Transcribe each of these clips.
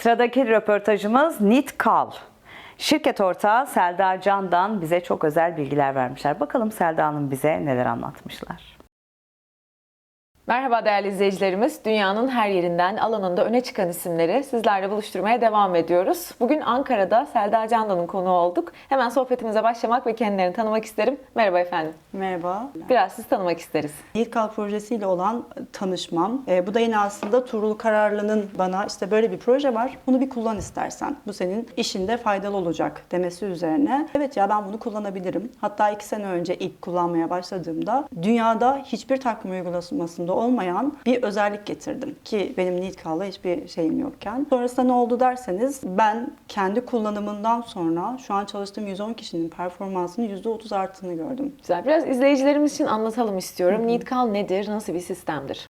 Sıradaki röportajımız Nit Kal. Şirket ortağı Selda Can'dan bize çok özel bilgiler vermişler. Bakalım Selda Hanım bize neler anlatmışlar. Merhaba değerli izleyicilerimiz. Dünyanın her yerinden alanında öne çıkan isimleri sizlerle buluşturmaya devam ediyoruz. Bugün Ankara'da Selda Candan'ın konuğu olduk. Hemen sohbetimize başlamak ve kendilerini tanımak isterim. Merhaba efendim. Merhaba. Biraz sizi tanımak isteriz. Yiğitkal projesiyle olan tanışmam. E, bu da yine aslında Tuğrul Kararlı'nın bana işte böyle bir proje var. Bunu bir kullan istersen. Bu senin işinde faydalı olacak demesi üzerine. Evet ya ben bunu kullanabilirim. Hatta iki sene önce ilk kullanmaya başladığımda dünyada hiçbir takvim uygulamasında olmayan bir özellik getirdim. Ki benim Yiğitkal'la hiçbir şeyim yokken. Sonrasında ne oldu derseniz ben kendi kullanımından sonra şu an çalıştığım 110 kişinin performansının %30 arttığını gördüm. Güzel. Biraz izleyicilerimiz için anlatalım istiyorum. Needcall nedir? Nasıl bir sistemdir?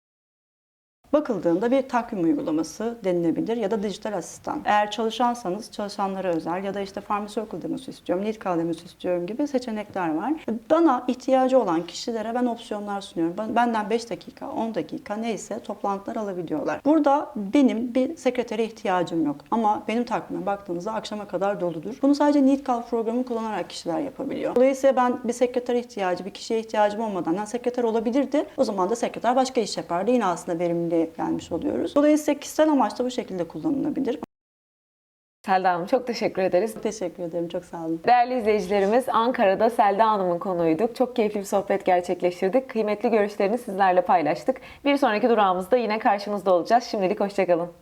Bakıldığında bir takvim uygulaması denilebilir ya da dijital asistan. Eğer çalışansanız çalışanlara özel ya da işte Pharmaceutical demosu istiyorum, Leadcall demosu istiyorum gibi seçenekler var. Bana ihtiyacı olan kişilere ben opsiyonlar sunuyorum. Ben- Benden 5 dakika, 10 dakika neyse toplantılar alabiliyorlar. Burada benim bir sekretere ihtiyacım yok. Ama benim takvime baktığınızda akşama kadar doludur. Bunu sadece Leadcall programı kullanarak kişiler yapabiliyor. Dolayısıyla ben bir sekreter ihtiyacı, bir kişiye ihtiyacım olmadan yani sekreter olabilirdi. O zaman da sekreter başka iş yapardı. Yine aslında verimliliğe gelmiş oluyoruz. Dolayısıyla kişisel amaçla bu şekilde kullanılabilir. Selda Hanım çok teşekkür ederiz. Teşekkür ederim. Çok sağ olun. Değerli izleyicilerimiz Ankara'da Selda Hanım'ın konuğuyduk. Çok keyifli bir sohbet gerçekleştirdik. Kıymetli görüşlerini sizlerle paylaştık. Bir sonraki durağımızda yine karşınızda olacağız. Şimdilik hoşçakalın.